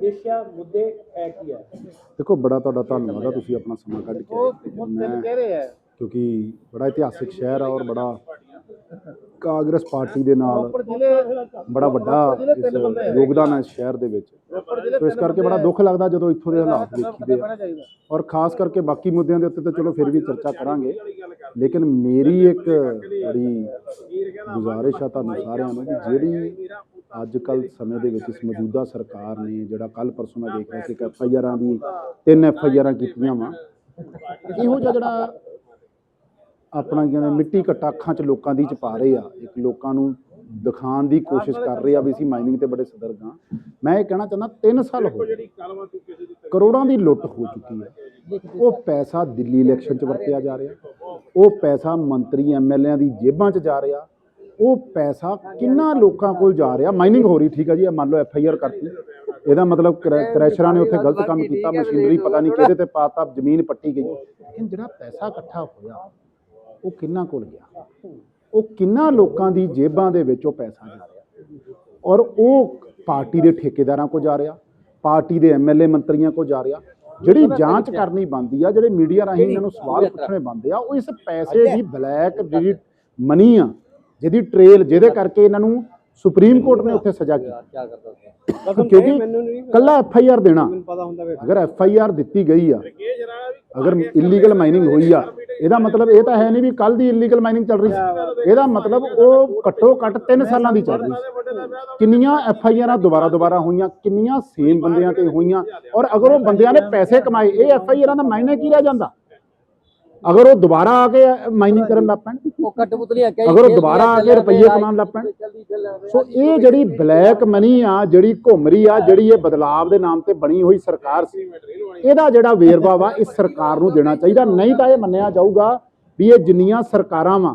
ਉਦੇਸ਼ਾ ਮੁੱਦੇ ਹੈ ਕੀ ਹੈ ਦੇਖੋ ਬੜਾ ਤੁਹਾਡਾ ਧੰਨਵਾਦ ਆ ਤੁਸੀਂ ਆਪਣਾ ਸਮਾਂ ਕੱਢ ਕੇ ਆਏ। ਮੈਂ ਕਹਿ ਰਹੇ। ਹੈ ਕਿਉਂਕਿ ਬੜਾ ਇਤਿਹਾਸਿਕ ਸ਼ਹਿਰ ਆ ਔਰ ਬੜਾ ਕਾਂਗਰਸ ਪਾਰਟੀ ਦੇ ਨਾਲ ਜ਼ਿਲ੍ਹੇ ਬੜਾ ਵੱਡਾ ਇਸ ਯੋਗਦਾਨ ਹੈ ਇਸ ਸ਼ਹਿਰ ਦੇ ਵਿੱਚ। ਰੋਪੜ ਜ਼ਿਲ੍ਹੇ ਸੋ ਇਸ ਕਰਕੇ ਬੜਾ ਦੁੱਖ ਲੱਗਦਾ ਜਦੋਂ ਇੱਥੋਂ ਦੇ ਹਾਲਾਤ ਦੇਖੀਦੇ ਆ। ਚਾਹੀਦਾ। ਔਰ ਖਾਸ ਕਰਕੇ ਬਾਕੀ ਮੁੱਦਿਆਂ ਦੇ ਉੱਤੇ ਤਾਂ ਚਲੋ ਫਿਰ ਵੀ ਚਰਚਾ ਕਰਾਂਗੇ। ਲੇਕਿਨ ਮੇਰੀ ਇੱਕ ਬੜੀ ਗੁਜ਼ਾਰਿਸ਼ ਆ ਤੁਹਾਨੂੰ ਸਾਰਿਆਂ ਨੂੰ ਕਿ ਜਿਹੜੀ ਅੱਜ ਕੱਲ ਸਮੇਂ ਦੇ ਵਿੱਚ ਇਸ ਮੌਜੂਦਾ ਸਰਕਾਰ ਨੇ ਜਿਹੜਾ ਕੱਲ ਪਰਸੋਂ ਮੈਂ ਦੇਖ ਰਿਹਾ ਸੀ ਕਿ ਐਫ ਆਈ ਆਰਾਂ ਦੀ ਤਿੰਨ ਐਫ ਆਈ ਆਰਾਂ ਕੀਤੀਆਂ ਵਾ। ਇਹੋ ਜਿਹਾ ਜਿਹੜਾ ਆਪਣਾ ਕਹਿੰਦੇ, ਮਿੱਟੀ ਘੱਟਾ ਅੱਖਾਂ 'ਚ ਲੋਕਾਂ ਦੀ ਚ ਪਾ ਰਹੇ ਆ। ਇੱਕ ਲੋਕਾਂ ਨੂੰ ਦਿਖਾਉਣ ਦੀ ਕੋਸ਼ਿਸ਼ ਕਰ ਰਹੇ ਆ ਵੀ ਅਸੀਂ ਮਾਈਨਿੰਗ ਤੇ ਬੜੇ ਸਦਰਗ ਹਾਂ ਮੈਂ ਇਹ ਕਹਿਣਾ ਚਾਹੁੰਦਾ 3 ਸਾਲ ਹੋ ਗਏ। ਕਰੋੜਾਂ ਦੀ ਲੁੱਟ ਹੋ ਚੁੱਕੀ ਹੈ ਉਹ ਪੈਸਾ ਦਿੱਲੀ ਇਲੈਕਸ਼ਨ 'ਚ ਵਰਤਿਆ ਜਾ ਰਿਹਾ। ਉਹ ਪੈਸਾ ਮੰਤਰੀ ਐਮਐਲਏਆਂ ਦੀ ਜੇਬਾਂ 'ਚ ਜਾ ਰਿਹਾ। ਉਹ ਪੈਸਾ ਕਿੰਨਾ ਲੋਕਾਂ ਕੋਲ ਜਾ ਰਿਹਾ? ਮਾਈਨਿੰਗ ਹੋ ਰਹੀ, ਠੀਕ ਹੈ ਜੀ, ਇਹ ਮੰਨ ਲਓ ਐਫ ਆਈ ਆਰ ਕਰਤੀ। ਇਹਦਾ ਮਤਲਬ ਕਰੈ- ਕਰੈਸ਼ਰਾਂ ਨੇ ਉੱਥੇ ਗਲਤ ਕੰਮ ਕੀਤਾ, ਮਸ਼ੀਨਰੀ ਪਤਾ ਨਹੀਂ ਕਿਹਦੇ ਤੇ ਪਾਤਾ, ਜ਼ਮੀਨ ਪੱਟੀ ਗਈ। ਲੇਕਿਨ ਜਿਹੜਾ ਪੈਸਾ ਇਕੱਠਾ ਹੋਇਆ, ਉਹ ਕਿੰਨਾ ਕੋਲ ਗਿਆ? ਉਹ ਕਿੰਨਾ ਲੋਕਾਂ ਦੀ ਜੇਬਾਂ ਦੇ ਵਿੱਚ ਉਹ ਪੈਸਾ ਜਾ ਰਿਹਾ? ਔਰ ਉਹ ਪਾਰਟੀ ਦੇ ਠੇਕੇਦਾਰਾਂ ਕੋ ਜਾ ਰਿਹਾ, ਪਾਰਟੀ ਦੇ ਐਮਐਲਏ ਮੰਤਰੀਆਂ ਕੋ ਜਾ ਰਿਹਾ। ਜਿਹੜੀ ਜਾਂਚ ਕਰਨੀ ਬੰਦੀ ਆ, ਜਿਹੜੇ ਮੀਡੀਆ ਰਾਹੀਂ ਇਹਨਾਂ ਨੂੰ ਸਵਾਲ ਪੁੱਛਣੇ ਬੰਦੇ ਆ, ਉਹ ਇਸ ਪੈਸੇ ਦੀ ਬਲੈਕ ਜਿਹੜੀ ਮਨੀ ਆ ਜਿਹਦੀ ਟ੍ਰੇਲ ਜਿਹਦੇ ਕਰਕੇ ਇਹਨਾਂ ਨੂੰ ਸੁਪਰੀਮ ਕੋਰਟ ਨੇ ਉੱਥੇ ਸਜ਼ਾ ਕੀਤੀ। ਕਿਉਂਕਿ ਕੱਲਾ ਐਫ ਆਈ ਆਰ ਦੇਣਾ। ਪਤਾ ਹੁੰਦਾ ਵੇ ਅਗਰ ਐਫ ਆਈ ਆਰ ਦਿੱਤੀ ਗਈ ਆ ਅਗਰ ਇਲੀਗਲ ਮਾਈਨਿੰਗ ਹੋਈ ਆ ਇਹਦਾ ਮਤਲਬ ਇਹ ਤਾਂ ਹੈ ਨਹੀਂ ਵੀ ਕੱਲ ਦੀ ਇਲੀਗਲ ਮਾਈਨਿੰਗ ਚੱਲ ਰਹੀ ਸੀ। ਇਹਦਾ ਮਤਲਬ ਉਹ ਘੱਟੋ ਘੱਟ 3 ਸਾਲਾਂ ਦੀ ਚੱਲ ਰਹੀ ਸੀ। ਕਿੰਨੀਆਂ ਐਫ ਆਈ ਆਰਾਂ ਦੁਬਾਰਾ ਦੁਬਾਰਾ ਹੋਈਆਂ ਕਿੰਨੀਆਂ ਸੇਮ ਬੰਦਿਆਂ ਤੇ ਹੋਈਆਂ। ਔਰ ਅਗਰ ਉਹ ਬੰਦਿਆਂ ਨੇ ਪੈਸੇ ਕਮਾਏ ਇਹ ਐਫ ਆਈ ਆਰਾਂ ਦਾ ਮਾਇਨੇ ਕੀ ਰਹਿ ਜਾਂਦਾ? ਅਗਰ ਉਹ ਦੁਬਾਰਾ ਆ ਕੇ ਮਾਈਨਿੰਗ ਕਰਨ ਲੱਗ ਪੈਣ ਉਹ ਕਟਪੁਤਲੀਆਂ ਕਈ ਅਗਰ ਉਹ ਦੁਬਾਰਾ ਆ ਕੇ ਰੁਪਈਏ ਕਮਾਉਣ ਲੱਗ ਪੈਣ। ਸੋ ਇਹ ਜਿਹੜੀ ਬਲੈਕ ਮਨੀ ਆ ਜਿਹੜੀ ਘੁੰਮ ਰਹੀ ਆ ਜਿਹੜੀ ਇਹ ਬਦਲਾਵ ਦੇ ਨਾਮ ਤੇ ਬਣੀ ਹੋਈ ਸਰਕਾਰ ਸੀ ਇਹਦਾ ਜਿਹੜਾ ਵੇਰਵਾ ਵਾ ਇਸ ਸਰਕਾਰ ਨੂੰ ਦੇਣਾ ਚਾਹੀਦਾ। ਨਹੀਂ ਤਾਂ ਇਹ ਮੰਨਿਆ ਜਾਊਗਾ ਵੀ ਇਹ ਜਿੰਨੀਆਂ ਸਰਕਾਰਾਂ ਵਾ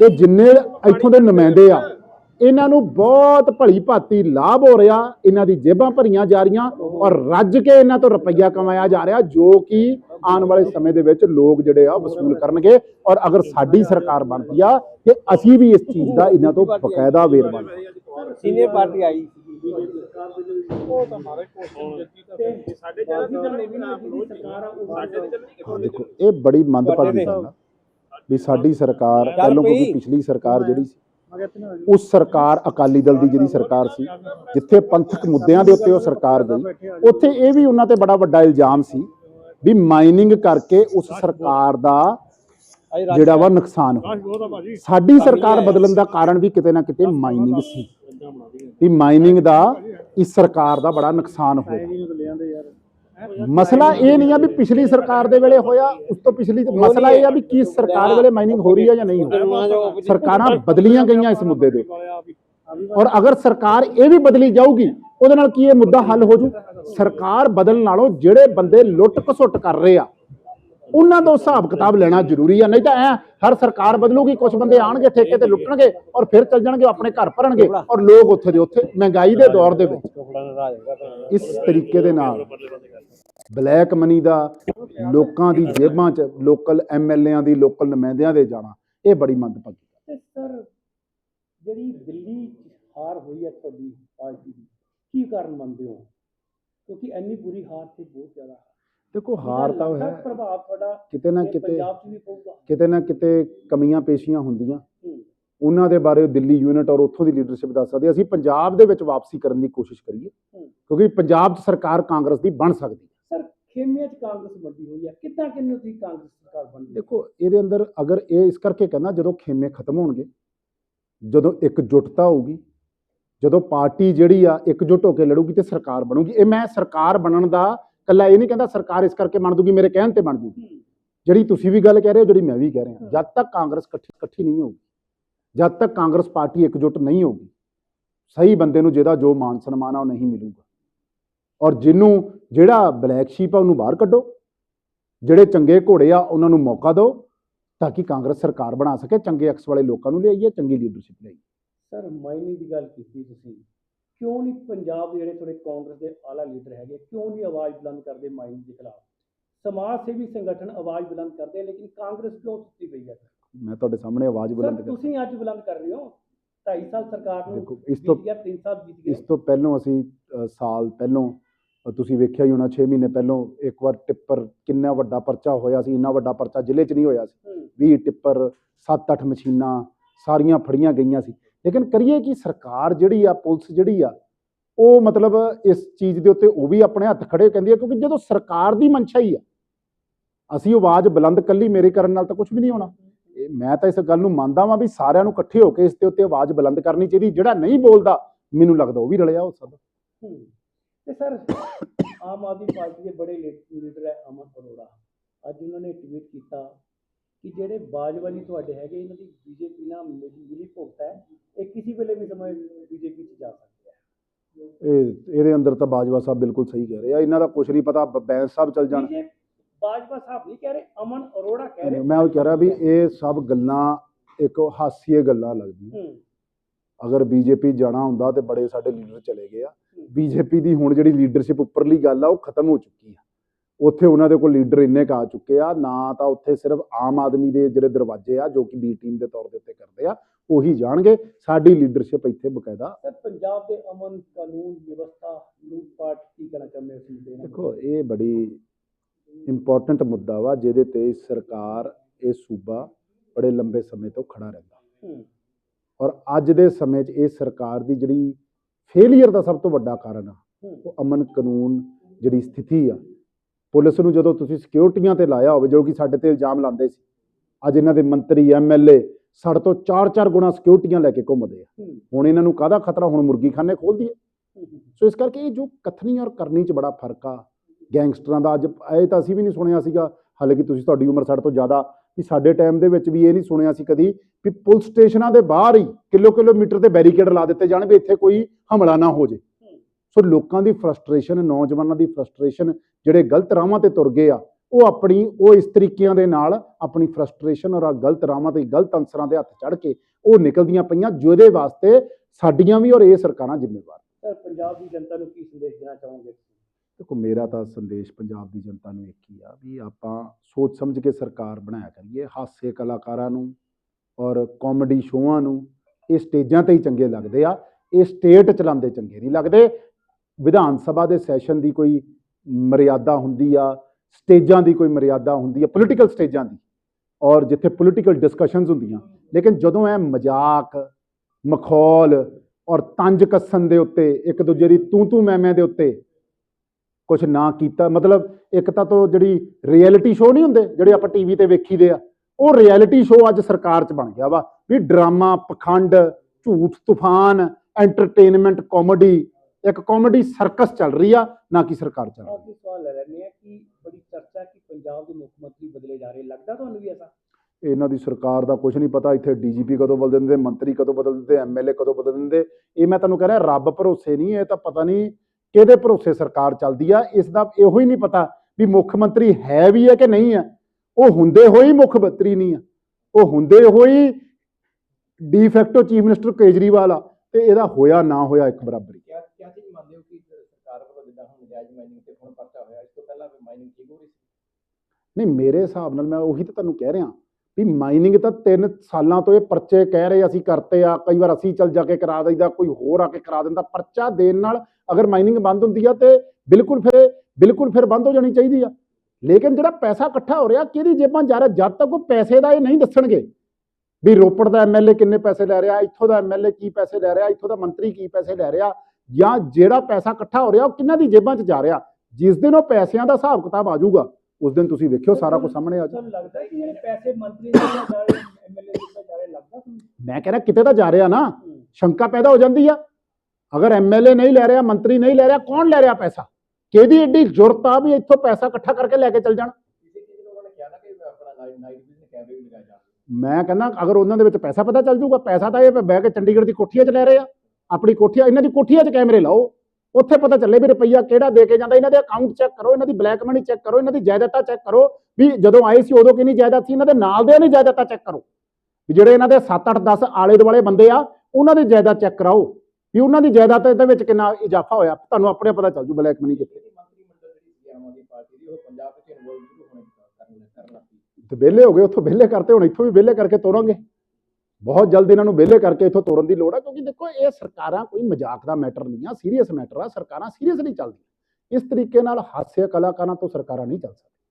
ਤੇ ਜਿੰਨੇ ਇੱਥੋਂ ਦੇ ਨੁਮਾਇੰਦੇ ਆ ਇਹਨਾਂ ਨੂੰ ਬਹੁਤ ਭਲੀ ਭਾਤੀ ਲਾਭ ਹੋ ਰਿਹਾ ਇਹਨਾਂ ਦੀ ਜੇਬਾਂ ਭਰੀਆਂ ਜਾ ਰਹੀਆਂ ਔਰ ਰੱਜ ਕੇ ਇਹਨਾਂ ਤੋਂ ਰੁਪਈਆ ਕਮਾਇਆ ਜਾ ਰਿਹਾ ਜੋ ਕਿ ਆਉਣ ਵਾਲੇ ਸਮੇਂ ਦੇ ਵਿੱਚ ਲੋਕ ਜਿਹੜੇ ਆ ਵਸੂਲ ਕਰਨਗੇ। ਔਰ ਅਗਰ ਸਾਡੀ ਸਰਕਾਰ ਬਣਦੀ ਆ ਤੇ ਅਸੀਂ ਵੀ ਇਸ ਚੀਜ਼ ਦਾ ਇਹਨਾਂ ਤੋਂ ਬਕਾਇਦਾ ਵੇਰਵਾ। ਸੀਨੀਅਰ ਪਾਰਟੀ ਆਈ ਦੇਖੋ ਇਹ ਬੜੀ ਮੰਦਭਾਗੀ ਗੱਲ ਆ ਵੀ ਸਾਡੀ ਸਰਕਾਰ ਪਹਿਲੋਂ ਕਿਉਂਕਿ ਪਿਛਲੀ ਸਰਕਾਰ ਜਿਹੜੀ ਸੀ ਉਸ ਸਰਕਾਰ ਅਕਾਲੀ ਦਲ ਦੀ ਜਿਹੜੀ ਸਰਕਾਰ ਸੀ ਜਿੱਥੇ ਪੰਥਕ ਮੁੱਦਿਆਂ ਦੇ ਉੱਤੇ ਉਹ ਸਰਕਾਰ ਗਈ ਉੱਥੇ ਇਹ ਵੀ ਉਹਨਾਂ ਤੇ ਬੜਾ ਵੱਡਾ ਇਲਜ਼ਾਮ ਸੀ ਵੀ ਮਾਈਨਿੰਗ ਕਰਕੇ ਉਸ ਸਰਕਾਰ ਦਾ ਜਿਹੜਾ ਵਾ ਨੁਕਸਾਨ ਹੋਇਆ। ਸਾਡੀ ਸਰਕਾਰ ਬਦਲਣ ਦਾ ਕਾਰਨ ਵੀ ਕਿਤੇ ਨਾ ਕਿਤੇ ਮਾਈਨਿੰਗ ਸੀ। ਵੀ ਮਾਈਨਿੰਗ ਦਾ ਇਸ ਸਰਕਾਰ ਦਾ ਬੜਾ ਨੁਕਸਾਨ ਹੋਇਆ। ਮਸਲਾ ਇਹ ਨਹੀਂ ਆ ਵੀ ਪਿਛਲੀ ਸਰਕਾਰ ਦੇ ਵੇਲੇ ਹੋਇਆ ਉਸ ਤੋਂ ਪਿਛਲੀ ਮਸਲਾ ਇਹ ਆ ਵੀ ਕੀ ਸਰਕਾਰ ਵੇਲੇ ਮਾਈਨਿੰਗ ਹੋ ਰਹੀ ਹੈ ਜਾਂ ਨਹੀਂ ਹੋ ਰਹੀ। ਸਰਕਾਰਾਂ ਬਦਲੀਆਂ ਗਈਆਂ ਇਸ ਮੁੱਦੇ ਦੇ। ਉੱਤੇ। ਔਰ ਅਗਰ ਸਰਕਾਰ ਇਹ ਵੀ ਬਦਲੀ ਜਾਊਗੀ, ਉਹਦੇ ਨਾਲ ਕੀ ਇਹ ਮੁੱਦਾ ਹੱਲ ਹੋ ਜੂ? ਸਰਕਾਰ ਬਦਲਣ ਨਾਲੋਂ ਜਿਹੜੇ ਬੰਦੇ ਲੁੱਟ ਘਸੁੱਟ ਕਰ ਰਹੇ ਆ, ਉਹਨਾਂ ਦਾ ਹਿਸਾਬ ਕਿਤਾਬ ਲੈਣਾ ਜ਼ਰੂਰੀ ਆ, ਨਹੀਂ ਤਾਂ ਐ, ਹਰ ਸਰਕਾਰ ਬਦਲੂਗੀ ਕੁਝ ਬੰਦੇ ਆਣਗੇ ਠੇਕੇ ਤੇ ਲੁੱਟਣਗੇ ਔਰ ਫਿਰ ਚੱਲ ਜਾਣਗੇ ਆਪਣੇ ਘਰ ਭਰਨਗੇ ਔਰ ਲੋਕ ਉੱਥੇ ਦੇ ਉੱਥੇ, ਮਹਿੰਗਾਈ ਦੇ ਦੌਰ ਦੇ ਵਿੱਚ। ਇਸ ਤਰੀਕੇ ਦੇ ਨਾਲ ਬਲੈਕ ਮਨੀ ਦਾ ਲੋਕਾਂ ਦੀ ਜੇਬਾਂ 'ਚ, ਲੋਕਲ ਐਮਐਲਏਆਂ ਦੀ, ਲੋਕਲ ਨੁਮਾਇੰਦਿਆਂ ਦੇ ਜਾਣਾ, ਇਹ ਬੜੀ ਮੰਦਭਾਗੀ ਸਰ ਜਿਹੜੀ ਦਿੱਲੀ 'ਚ ਹਾਰ ਹੋਈ ਹੈ ਤੁਹਾਡੀ ਪਾਰਟੀ ਦੀ ਕੀ ਕਾਰਨ ਮੰਨਦੇ ਹੋ? ਕਿਉਂਕਿ ਇੰਨੀ ਬੁਰੀ ਹਾਰ ਤੇ ਬਹੁਤ ਜ਼ਿਆਦਾ ਦੇਖੋ ਹਾਰ ਤਾਂ ਹੈ ਪ੍ਰਭਾਵ ਤੁਹਾਡਾ ਕਿਤੇ ਨਾ ਕਿਤੇ ਪੰਜਾਬ 'ਚ ਵੀ ਪਊਗਾ। ਕਿਤੇ ਨਾ ਕਿਤੇ ਕਮੀਆਂ ਪੇਸ਼ੀਆਂ ਹੁੰਦੀਆਂ। ਉਹਨਾਂ ਦੇ ਬਾਰੇ ਦਿੱਲੀ ਯੂਨਿਟ ਔਰ ਉੱਥੋਂ ਦੀ ਲੀਡਰਸ਼ਿਪ ਦੱਸ ਸਕਦੀ। ਅਸੀਂ ਪੰਜਾਬ ਦੇ ਵਿੱਚ ਵਾਪਸੀ ਕਰਨ ਦੀ ਕੋਸ਼ਿਸ਼ ਕਰੀਏ। ਕਿਉਂਕਿ ਪੰਜਾਬ 'ਚ ਸਰਕਾਰ ਕਾਂਗਰਸ ਦੀ ਬਣ ਸਕਦੀ ਹੈ। ਸਰ ਖੇਮਿਆਂ 'ਚ ਕਾਂਗਰਸ ਵੱਡੀ ਹੋਈ ਹੈ। ਕਿੱਦਾਂ ਕਿੰਨੇ ਤੁਸੀਂ ਕਾਂਗਰਸ ਸਰਕਾਰ ਬਣਦੀ ਹੈ? ਦੇਖੋ ਇਹਦੇ ਅੰਦਰ ਅਗਰ ਇਹ ਇਸ ਕਰਕੇ ਕਹਿੰਦਾ ਜਦੋਂ ਖੇਮੇ ਖਤਮ ਹੋਣਗੇ ਜਦੋਂ ਇਕਜੁੱਟਤਾ ਹੋਊਗੀ ਜਦੋਂ ਪਾਰਟੀ ਜਿਹੜੀ ਆ ਇਕਜੁੱਟ ਹੋ ਕੇ ਲੜੂਗੀ ਤੇ ਸਰਕਾਰ ਬਣੂਗੀ। ਇਹ ਮੈਂ ਸਰਕਾਰ ਬਣਨ ਦਾ ਕੱਲਾ ਇਹ ਨਹੀਂ ਕਹਿੰਦਾ ਸਰਕਾਰ ਇਸ ਕਰਕੇ ਬਣ ਦੂਗੀ ਮੇਰੇ ਕਹਿਣ ਤੇ ਬਣ ਜੂਗੀ। ਜਿਹੜੀ ਤੁਸੀਂ ਵੀ ਗੱਲ ਕਹਿ ਰਹੇ ਹੋ ਜਿਹੜੀ ਮੈਂ ਵੀ ਕਹਿ ਰਿਹਾ। ਜਦ ਤੱਕ ਕਾਂਗਰਸ ਇਕੱਠੀ ਇਕੱਠੀ ਨਹੀਂ ਹੋਊਗੀ ਜਦ ਤੱਕ ਕਾਂਗਰਸ ਪਾਰਟੀ ਇਕਜੁੱਟ ਨਹੀਂ ਹੋਊਗੀ ਸਹੀ ਬੰਦੇ ਨੂੰ ਜਿਹਦਾ ਜੋ ਮਾਨ ਸਨਮਾਨ ਆ ਉਹ ਨਹੀਂ ਮਿਲੂਗਾ। ਔਰ ਜਿਹਨੂੰ ਜਿਹੜਾ ਬਲੈਕ ਸ਼ੀਪ ਆ ਉਹਨੂੰ ਬਾਹਰ ਕੱਢੋ ਜਿਹੜੇ ਚੰਗੇ ਘੋੜੇ ਆ ਉਹਨਾਂ ਨੂੰ ਮੌਕਾ ਦਿਓ ਤਾਂ ਕਿ ਕਾਂਗਰਸ ਸਰਕਾਰ ਬਣਾ ਸਕੇ ਚੰਗੇ ਅਕਸ ਵਾਲੇ ਲੋਕਾਂ ਨੂੰ ਲਿਆਈਏ ਚੰਗੀ ਲੀਡਰਸ਼ਿਪ ਲਿਆਈਏ ਸਰ ਮਾਈਨਿੰਗ ਦੀ ਗੱਲ ਕੀਤੀ ਤੁਸੀਂ। ਕਿਉਂ ਨਹੀਂ ਪੰਜਾਬ ਦੇ ਜਿਹੜੇ ਥੋੜੇ ਕਾਂਗਰਸ ਦੇ ਆਲਾ ਲੀਡਰ ਹੈਗੇ ਕਿਉਂ ਨਹੀਂ ਆਵਾਜ਼ ਬੁਲੰਦ ਕਰਦੇ ਮਾਈਨਿੰਗ ਦੇ ਖਿਲਾਫ? ਸਮਾਜ ਸੇਵੀ ਸੰਗਠਨ ਆਵਾਜ਼ ਬੁਲੰਦ ਕਰਦੇ ਲੇਕਿਨ ਕਾਂਗਰਸ ਕਿਉਂ ਸੁੱਤੀ ਪਈ ਹੈ? ਮੈਂ ਤੁਹਾਡੇ ਸਾਹਮਣੇ ਆਵਾਜ਼ ਬੁਲੰਦ ਕਰ ਤੁਸੀਂ ਅੱਜ ਬੁਲੰਦ ਕਰ ਰਹੇ ਹੋ। 2.5 ਸਾਲ ਸਰਕਾਰ ਨੂੰ ਦੇਖੋ, ਇਸ ਤੋਂ- ਬੀਤ ਗਿਆ 3 ਸਾਲ ਬੀਤ ਇਸ ਤੋਂ ਪਹਿਲਾਂ ਅਸੀਂ ਸਾਲ ਪਹਿਲਾਂ ਤੁਸੀਂ ਵੇਖਿਆ ਹੀ ਹੋਣਾ 6 ਮਹੀਨੇ ਪਹਿਲਾਂ ਇੱਕ ਵਾਰ ਟਿੱਪਰ ਕਿੰਨਾ ਵੱਡਾ ਪਰਚਾ ਹੋਇਆ ਸੀ ਇੰਨਾ ਵੱਡਾ ਪਰਚਾ ਜ਼ਿਲ੍ਹੇ 'ਚ ਨਹੀਂ ਹੋਇਆ ਸੀ। ਹੂੰ, 20 ਟਿੱਪਰ 7-8 ਮਸ਼ੀਨਾਂ ਸਾਰੀਆਂ ਫੜੀਆਂ ਗਈਆਂ ਸੀ। ਲੇਕਿਨ ਕਰੀਏ ਕਿ ਸਰਕਾਰ ਜਿਹੜੀ ਆ ਪੁਲਿਸ ਜਿਹੜੀ ਆ ਉਹ ਮਤਲਬ ਇਸ ਚੀਜ਼ ਦੇ ਉੱਤੇ ਉਹ ਵੀ ਆਪਣੇ ਹੱਥ ਖੜੇ ਕਹਿੰਦੀ ਹੈ ਕਿਉਂਕਿ ਜਦੋਂ ਸਰਕਾਰ ਦੀ ਮਨਸ਼ਾ ਹੀ ਆ ਅਸੀਂ ਆਵਾਜ਼ ਬੁਲੰਦ ਕੱਲੀ ਮੇਰੇ ਕਰਨ ਨਾਲ ਤਾਂ ਕੁਝ ਵੀ ਨਹੀਂ ਹੋਣਾ। ਇਹ ਮੈਂ ਤਾਂ ਇਸ ਗੱਲ ਨੂੰ ਮੰਨਦਾ ਵਾਂ ਵੀ ਸਾਰਿਆਂ ਨੂੰ ਇਕੱਠੇ ਹੋ ਕੇ ਇਸ ਦੇ ਉੱਤੇ ਆਵਾਜ਼ ਬੁਲੰਦ ਕਰਨੀ ਚਾਹੀਦੀ ਜਿਹੜਾ ਨਹੀਂ ਬੋਲਦਾ ਮੈਨੂੰ ਲੱਗਦਾ ਉਹ ਵੀ ਰਲਿਆ ਹੋ ਸਕਦਾ ਹੂੰ। ਤੇ ਸਰ ਆਮ ਆਦਮੀ ਪਾਰਟੀ ਦੇ ਬੜੇ ਲੀਡਰ ਹੈ ਅਮਨ ਅਰੋੜਾ। ਅੱਜ ਉਹਨਾਂ ਨੇ ਟਵੀਟ ਕੀਤਾ ਕਿ ਜਿਹੜੇ ਬਾਜਵਾਨੀ ਤੁਹਾਡੇ ਹੈਗੇ ਇਹਨਾਂ ਦੀ ਬੀਜੇਪੀ ਨਾਲ ਮਿਲੀ ਭੁਗਤ ਹੈ। ਇਹ ਕਿਸੇ ਵੇਲੇ ਵੀ ਸਮੇਂ ਬੀਜੇਪੀ 'ਚ ਜਾ ਸਕਦੇ ਹੈ ਇਹ ਇਹਦੇ ਅੰਦਰ ਤਾਂ ਬਾਜਵਾ ਸਾਹਿਬ ਬਿਲਕੁਲ ਸਹੀ ਕਹਿ ਰਹੇ ਆ। ਇਹਨਾਂ ਦਾ ਕੁਝ ਨਹੀਂ ਪਤਾ ਬੈਂਸ ਸਾਹਿਬ ਚੱਲ ਜਾਣ। ਬਾਜਵਾ ਸਾਹਿਬ ਨਹੀਂ ਕਹਿ ਰਹੇ ਅਮਨ ਅਰੋੜਾ ਕਹਿ ਰਹੇ। ਮੈਂ ਉਹ ਕਹਿ ਰਿਹਾ ਵੀ ਇਹ ਸਭ ਗੱਲਾਂ ਇੱਕ ਹਾਸੀਏ ਗੱਲਾਂ ਲੱਗਦੀਆਂ। ਅਗਰ ਬੀਜੇਪੀ ਜਾਣਾ ਹੁੰਦਾ ਤੇ ਬੜੇ ਸਾਡੇ ਲੀਡਰ ਚਲੇ ਗਏ ਆ। ਬੀਜੇਪੀ ਦੀ ਹੁਣ ਜਿਹੜੀ ਲੀਡਰਸ਼ਿਪ ਉੱਪਰਲੀ ਗੱਲ ਆ ਉਹ ਖਤਮ ਹੋ ਚੁੱਕੀ ਆ। ਉੱਥੇ ਉਹਨਾਂ ਦੇ ਕੋਲ ਲੀਡਰ ਇੰਨੇ ਕੁ ਚੁੱਕੇ ਆ ਨਾ ਤਾਂ ਉੱਥੇ ਸਿਰਫ ਆਮ ਆਦਮੀ ਦੇ ਜਿਹੜੇ ਦਰਵਾਜ਼ੇ ਆ ਜੋ ਕਿ ਬੀ ਟੀਮ ਦੇ ਤੌਰ ਦੇ ਉੱਤੇ ਕਰਦੇ ਆ ਉਹੀ ਜਾਣਗੇ। ਸਾਡੀ ਲੀਡਰਸ਼ਿਪ ਇੱਥੇ ਬਕਾਇਦਾ ਸਰ ਪੰਜਾਬ ਦੇ ਅਮਨ ਕਾਨੂੰਨ ਵਿਵਸਥਾ ਲੂਟ ਪਾਟ ਕੀ ਕਰਨਾ ਚਾਹੁੰਦੇ ਨਾਲ? ਦੇਖੋ ਇਹ ਬੜੀ ਇੰਪੋਰਟੈਂਟ ਮੁੱਦਾ ਵਾ ਜਿਹਦੇ ਤੇ ਸਰਕਾਰ ਇਹ ਸੂਬਾ ਬੜੇ ਲੰਬੇ ਸਮੇਂ ਤੋਂ ਖੜਾ ਰਹਿੰਦਾ। ਔਰ ਅੱਜ ਦੇ ਸਮੇਂ 'ਚ ਇਹ ਸਰਕਾਰ ਦੀ ਜਿਹੜੀ ਫੇਲਿਅਰ ਦਾ ਸਭ ਤੋਂ ਵੱਡਾ ਕਾਰਨ ਆ ਉਹ ਅਮਨ ਕਾਨੂੰਨ ਜਿਹੜੀ ਸਥਿਤੀ ਆ। ਪੁਲਿਸ ਨੂੰ ਜਦੋਂ ਤੁਸੀਂ ਸਿਕਿਉਰਟੀਆਂ ਤੇ ਲਾਇਆ ਹੋਵੇ ਜੋ ਕਿ ਸਾਡੇ ਤੇ ਇਲਜ਼ਾਮ ਲਾਉਂਦੇ ਸੀ ਅੱਜ ਇਹਨਾਂ ਦੇ ਮੰਤਰੀ ਐਮਐਲਏ ਸਾਡੇ ਤੋਂ 4-4 ਗੁਣਾ ਸਿਕਿਉਰਟੀਆਂ ਲੈ ਕੇ ਘੁੰਮਦੇ ਆ। ਹੁਣ ਇਹਨਾਂ ਨੂੰ ਕਾਹਦਾ ਖਤਰਾ? ਹੁਣ ਮੁਰਗੀਖਾਨੇ ਖੋਲਦੀ ਹੈ ਹੂੰ, ਹੂੰ। ਸੋ ਇਸ ਕਰਕੇ ਇਹ ਜੋ ਕਥਨੀ ਔਰ ਕਰਨੀ 'ਚ ਬੜਾ ਫ਼ਰਕ ਆ ਗੈਂਗਸਟਰਾਂ ਦਾ ਅੱਜ ਇਹ ਤਾਂ ਅਸੀਂ ਵੀ ਨਹੀਂ ਸੁਣਿਆ ਸੀਗਾ ਹਾਲਾਂਕਿ ਤੁਸੀਂ ਤੁਹਾਡੀ ਉਮਰ ਸਾਡੇ ਤੋਂ ਜ਼ਿਆਦਾ ਵੀ ਸਾਡੇ ਟਾਈਮ ਦੇ ਵਿੱਚ ਵੀ ਇਹ ਨਹੀਂ ਸੁਣਿਆ ਸੀ ਕਦੀ ਵੀ ਪੁਲਿਸ ਸਟੇਸ਼ਨਾਂ ਦੇ ਬਾਹਰ ਹੀ ਕਿਲੋ ਕਿਲੋਮੀਟਰ ਦੇ ਬੈਰੀਕੇਡ ਲਾ ਦਿੱਤੇ ਜਾਣ ਵੀ ਇੱਥੇ ਕੋਈ ਹਮਲਾ ਨਾ ਹੋ ਜੇ। ਸੋ ਲੋਕਾਂ ਦੀ ਫਰਸਟ੍ਰੇਸ਼ਨ, ਨੌਜਵਾਨਾਂ ਦੀ ਫਰਸਟ੍ਰੇਸ਼ਨ ਜਿਹੜੇ ਗਲਤ ਰਾਹਾਂ ਤੇ ਤੁਰ ਗਏ ਆ, ਉਹ ਆਪਣੀ, ਉਹ ਇਸ ਤਰੀਕਿਆਂ ਦੇ ਨਾਲ ਆਪਣੀ ਫਰਸਟ੍ਰੇਸ਼ਨ ਔਰ ਗਲਤ ਰਾਹਾਂ ਤੇ, ਗਲਤ ਅੰਸਰਾਂ ਦੇ ਹੱਥ ਚੜ ਕੇ ਉਹ ਨਿਕਲਦੀਆਂ ਪਈਆਂ, ਜਿਹਦੇ ਵਾਸਤੇ ਸਾਡੀਆਂ ਵੀ ਔਰ ਇਹ ਸਰਕਾਰਾਂ ਜ਼ਿੰਮੇਵਾਰ ਸਰ, ਪੰਜਾਬ ਦੀ ਜਨਤਾ ਨੂੰ ਕੀ ਸੰਦੇਸ਼ ਦੇਣਾ ਚਾਹੋਗੇ? ਦੇਖੋ, ਮੇਰਾ ਤਾਂ ਸੰਦੇਸ਼ ਪੰਜਾਬ ਦੀ ਜਨਤਾ ਨੂੰ ਇੱਕ ਹੀ ਆ ਵੀ ਆਪਾਂ ਸੋਚ ਸਮਝ ਕੇ ਸਰਕਾਰ ਬਣਾਇਆ ਕਰੀਏ, ਹਾਸੇ ਕਲਾਕਾਰਾਂ ਨੂੰ ਔਰ ਕਾਮੇਡੀ ਸ਼ੋਆਂ ਨੂੰ, ਇਹ ਸਟੇਜਾਂ ਤੇ ਹੀ ਚੰਗੇ ਲੱਗਦੇ ਆ, ਇਹ ਸਟੇਟ ਚਲਾਉਂਦੇ ਚੰਗੇ ਨਹੀਂ ਲੱਗਦੇ। ਵਿਧਾਨ ਸਭਾ ਦੇ ਸੈਸ਼ਨ ਦੀ ਕੋਈ ਮਰਿਆਦਾ ਹੁੰਦੀ ਆ, ਸਟੇਜਾਂ ਦੀ ਕੋਈ ਮਰਿਆਦਾ ਹੁੰਦੀ ਆ ਪੋਲੀਟੀਕਲ ਸਟੇਜਾਂ ਦੀ, ਔਰ ਜਿੱਥੇ ਪੋਲੀਟੀਕਲ ਡਿਸਕਸ਼ਨਸ ਹੁੰਦੀਆਂ। ਲੇਕਿਨ ਜਦੋਂ ਇਹ ਮਜ਼ਾਕ, ਮਖੌਲ ਔਰ ਤੰਜ ਕੱਸਣ ਦੇ ਉੱਤੇ ਇੱਕ ਦੂਜੇ ਦੀ ਤੂੰ ਤੂੰ ਮੈਂ ਮੈਂ ਦੇ ਉੱਤੇ ਕੁਝ ਨਾ ਕੀਤਾ। ਮਤਲਬ ਇੱਕ ਤਾਂ ਤੋਂ ਜਿਹੜੀ ਰਿਐਲਿਟੀ ਸ਼ੋਅ ਨਹੀਂ ਹੁੰਦੇ ਜਿਹੜੇ ਆਪਾਂ ਟੀਵੀ ਤੇ ਵੇਖੀਦੇ ਆ ਉਹ ਰਿਐਲਿਟੀ ਸ਼ੋਅ ਅੱਜ ਸਰਕਾਰ 'ਚ ਬਣ ਗਿਆ ਵਾ ਵੀ ਡਰਾਮਾ ਪਖੰਡ ਝੂਠ ਤੂਫਾਨ ਐਂਟਰਟੇਨਮੈਂਟ ਕਾਮੇਡੀ ਇੱਕ ਕਾਮੇਡੀ ਸਰਕਸ ਚੱਲ ਰਹੀ ਆ ਨਾ ਕਿ ਸਰਕਾਰ ਚੱਲ ਰਹੀ। ਆਖਰੀ ਸਵਾਲ ਲੈ ਲੈਂਦੇ ਆ ਕਿ ਬੜੀ ਚਰਚਾ ਕਿ ਪੰਜਾਬ ਦੇ ਮੁੱਖ ਮੰਤਰੀ ਬਦਲੇ ਜਾ ਰਹੇ ਲੱਗਦਾ ਤੁਹਾਨੂੰ ਵੀ ਐਸਾ? ਇਹਨਾਂ ਦੀ ਸਰਕਾਰ ਦਾ ਕੁਝ ਨਹੀਂ ਪਤਾ ਇੱਥੇ ਡੀਜੀਪੀ ਕਦੋਂ ਬਦਲ ਦਿੰਦੇ ਮੰਤਰੀ ਕਦੋਂ ਬਦਲ ਦਿੰਦੇ ਐਮਐਲਏ ਕਦੋਂ ਬਦਲ ਦਿੰਦੇ। ਇਹ ਮੈਂ ਤੁਹਾਨੂੰ ਕਹਿ ਰਿਹਾ ਰੱਬ ਭਰੋਸੇ ਨਹੀਂ ਇਹ ਤਾਂ ਪਤਾ ਨਹੀਂ ਕਿਹਦੇ ਭਰੋਸੇ ਸਰਕਾਰ ਚੱਲਦੀ ਆ ਇਸ ਦਾ ਇਹੋ ਹੀ ਨਹੀਂ ਪਤਾ ਵੀ ਮੁੱਖ ਮੰਤਰੀ ਹੈ ਵੀ ਹੈ ਕਿ ਨਹੀਂ ਹੈ ਉਹ ਹੁੰਦੇ ਹੋਈ ਮੁੱਖ ਮੰਤਰੀ ਨਹੀਂ ਆ। ਉਹ ਹੁੰਦੇ ਹੋਈ de facto chief minister Kejriwal ਆ ਤੇ ਇਹਦਾ ਹੋਇਆ ਨਾ ਹੋਇਆ ਇੱਕ ਬਰਾਬਰੀ। ਕਿਆ ਕਿਆ ਚੀਜ਼ ਮੰਨਦੇ ਹੋ ਕਿ ਸਰਕਾਰ ਵੱਲੋਂ ਜਿੱਦਾਂ ਹੁਣ ਨਜਾਇਜ਼ ਮਾਈਨਿੰਗ ਤੇ ਹੁਣ ਪਰਚਾ ਹੋਇਆ ਇਸ ਤੋਂ ਪਹਿਲਾਂ ਵੀ ਮਾਈਨਿੰਗ ਠੀਕ ਹੋ ਰਹੀ ਸੀ? ਨਹੀਂ ਮੇਰੇ ਹਿਸਾਬ ਨਾਲ ਮੈਂ ਉਹੀ ਤਾਂ ਤੁਹਾਨੂੰ ਕਹਿ ਰਿਹਾ। ਵੀ ਮਾਈਨਿੰਗ ਤਾਂ 3 ਸਾਲਾਂ ਤੋਂ ਇਹ ਪਰਚੇ ਕਹਿ ਰਹੇ ਅਸੀਂ ਕਰਤੇ ਆ, ਕਈ ਵਾਰ ਅਸੀਂ ਚੱਲ ਜਾ ਕੇ ਕਰਾ ਦਈਦਾ, ਕੋਈ ਹੋਰ ਆ ਕੇ ਕਰਾ ਦਿੰਦਾ, ਪਰਚਾ ਦੇਣ ਨਾਲ ਅਗਰ ਮਾਈਨਿੰਗ ਬੰਦ ਹੁੰਦੀ ਆ ਤੇ ਬਿਲਕੁਲ ਫਿਰ ਬਿਲਕੁਲ ਫਿਰ ਬੰਦ ਹੋ ਜਾਣੀ ਚਾਹੀਦੀ ਆ। ਲੇਕਿਨ ਜਿਹੜਾ ਪੈਸਾ ਇਕੱਠਾ ਹੋ ਰਿਹਾ, ਕਿਹਦੀ ਜੇਬਾਂ 'ਚ ਜਾ ਰਿਹਾ? ਜਦ ਤੱਕ ਉਹ ਪੈਸੇ ਦਾ ਇਹ ਨਹੀਂ ਦੱਸਣਗੇ। ਵੀ ਰੋਪੜ ਦਾ ਐਮਐਲਏ ਕਿੰਨੇ ਪੈਸੇ ਲੈ ਰਿਹਾ, ਇੱਥੋਂ ਦਾ ਐਮਐਲਏ ਕੀ ਪੈਸੇ ਲੈ ਰਿਹਾ, ਇੱਥੋਂ ਦਾ ਮੰਤਰੀ ਕੀ ਪੈਸੇ ਲੈ ਰਿਹਾ, ਜਾਂ ਜਿਹੜਾ ਪੈਸਾ ਇਕੱਠਾ ਹੋ ਰਿਹਾ, ਉਹ ਕਿਹਨਾਂ ਦੀ ਜੇਬਾਂ 'ਚ ਜਾ ਰਿਹਾ? ਜਿਸ ਦਿਨ ਉਹ ਪੈਸਿਆਂ ਦਾ ਹਿਸਾਬ ਕਿਤਾਬ ਆ ਜਾਊਗਾ। ਉਸ ਦਿਨ ਤੁਸੀਂ ਵੇਖਿਓ ਸਾਰਾ ਕੁਝ ਸਾਹਮਣੇ ਆ ਜਾਊ ਤੁਹਾਨੂੰ ਲੱਗਦਾ ਹੈ ਕਿ ਜਿਹੜੇ ਪੈਸੇ ਮੰਤਰੀ ਦੇ ਜਾ ਰਹੇ ਐਮਐਲਏ ਦੇ ਜਾ ਰਹੇ ਲੱਗਦਾ ਤੁਹਾਨੂੰ ਮੈਂ ਕਹਿ ਰਿਹਾ ਕਿਤੇ ਤਾਂ ਜਾ ਰਿਹਾ ਨਾ ਹੂੰ। ਸ਼ੰਕਾ ਪੈਦਾ ਹੋ ਜਾਂਦੀ ਆ ਅਗਰ ਐਮਐਲਏ ਨਹੀਂ ਲੈ ਰਿਹਾ ਮੰਤਰੀ ਨਹੀਂ ਲੈ ਰਿਹਾ ਕੌਣ ਲੈ ਰਿਹਾ ਪੈਸਾ ਕਿਹਦੀ ਏਡੀ ਜ਼ਰੂਰਤ ਆ ਵੀ ਇੱਥੋਂ ਪੈਸਾ ਇਕੱਠਾ ਕਰਕੇ ਲੈ ਕੇ ਚੱਲ ਜਾਣ ਕਿਸੇ ਚੀਜ਼ ਨੂੰ ਉਹਨਾਂ ਨੇ ਕਿਹਾ ਨਾ ਕਿ ਆਪਣਾ ਨਾਈਟ ਨਾਈਟ ਵਿਜ਼ਨ ਕੈਮਰੇ ਵੀ ਲਗਾਏ ਜਾਣ ਮੈਂ ਕਹਿੰਦਾ ਅਗਰ ਉਹਨਾਂ ਦੇ ਵਿੱਚ ਪੈਸਾ ਪਤਾ ਚੱਲ ਜਾਊਗਾ ਪੈਸਾ ਤਾਂ ਇਹ ਬਹਿ ਕੇ ਚੰਡੀਗੜ੍ਹ ਦੀ ਕੋਠੀਆਂ 'ਚ ਲੈ ਰਹੇ ਆ ਆਪਣੀ ਕੋਠੀਆਂ ਇਹਨਾਂ ਦੀ ਕੋਠੀਆਂ 'ਚ ਕੈਮਰੇ ਲਾਓ ਉੱਥੇ ਪਤਾ ਚੱਲੇ ਵੀ ਰੁਪਈਆ ਕਿਹੜਾ ਦੇ ਕੇ ਜਾਂਦਾ। ਇਹਨਾਂ ਦੇ ਅਕਾਊਂਟ ਚੈੱਕ ਕਰੋ ਇਹਨਾਂ ਦੀ ਬਲੈਕ ਮਨੀ ਚੈੱਕ ਕਰੋ ਇਹਨਾਂ ਦੀ ਜਾਇਦਾਦਾਂ ਚੈੱਕ ਕਰੋ। ਵੀ ਜਦੋਂ ਆਏ ਸੀ ਉਦੋਂ ਕਿੰਨੀ ਜਾਇਦਾਦ ਸੀ ਇਹਨਾਂ ਦੇ ਨਾਲ ਦੇ ਨਹੀਂ ਜਾਇਦਾਦਾਂ ਚੈੱਕ ਕਰੋ। ਵੀ ਜਿਹੜੇ ਇਹਨਾਂ ਦੇ 7 8 10 ਆਲੇ ਦੁਆਲੇ ਬੰਦੇ ਆ ਉਹਨਾਂ ਦੀ ਜਾਇਦਾਦ ਚੈੱਕ ਕਰਾਓ। ਵੀ ਉਹਨਾਂ ਦੀ ਜਾਇਦਾਦ ਦੇ ਵਿੱਚ ਕਿੰਨਾ ਇਜ਼ਾਫਾ ਹੋਇਆ। ਤੁਹਾਨੂੰ ਆਪਣੇ ਆਪ ਪਤਾ ਚੱਲ ਜੂ ਬਲੈਕ ਮਨੀ ਕਿੱਥੇ। ਜਿਹੜੀ ਮੰਤਰੀ ਮੰਡਲ ਜਿਹੜੀ ਸੀ ਆਮ ਆਦਮੀ ਪਾਰਟੀ ਦੀ ਉਹ ਪੰਜਾਬ ਵਿੱਚ ਇਨਵੋਲਵ ਸ਼ੁਰੂ ਹੋਣੇ ਕਰਨ ਕਰਨ ਲੱਗੀ ਤੇ ਵਿਹਲੇ ਹੋ ਗਏ ਉੱਥੋਂ ਵਿਹਲੇ ਕਰਤੇ ਹੁਣ ਇੱਥੋਂ ਵੀ ਵਿਹਲੇ ਕਰਕੇ ਤੋਰਾਂਗੇ। ਬਹੁਤ ਜਲਦ ਇਹਨਾਂ ਨੂੰ ਵਿਹਲੇ ਕਰਕੇ ਇੱਥੋਂ ਤੋਰਨ ਦੀ ਲੋੜ ਹੈ ਕਿਉਂਕਿ ਦੇਖੋ ਇਹ ਸਰਕਾਰਾਂ ਕੋਈ ਮਜ਼ਾਕ ਦਾ ਮੈਟਰ ਨਹੀਂ ਆ ਸੀਰੀਅਸ ਮੈਟਰ ਆ, ਸਰਕਾਰਾਂ ਸੀਰੀਅਸਲੀ ਚੱਲਦੀਆਂ। ਇਸ ਤਰੀਕੇ ਨਾਲ ਹਾस्य ਕਲਾਕਾਰਾਂ ਤੋਂ ਸਰਕਾਰਾਂ ਨਹੀਂ ਚੱਲ ਸਕਦੀਆਂ।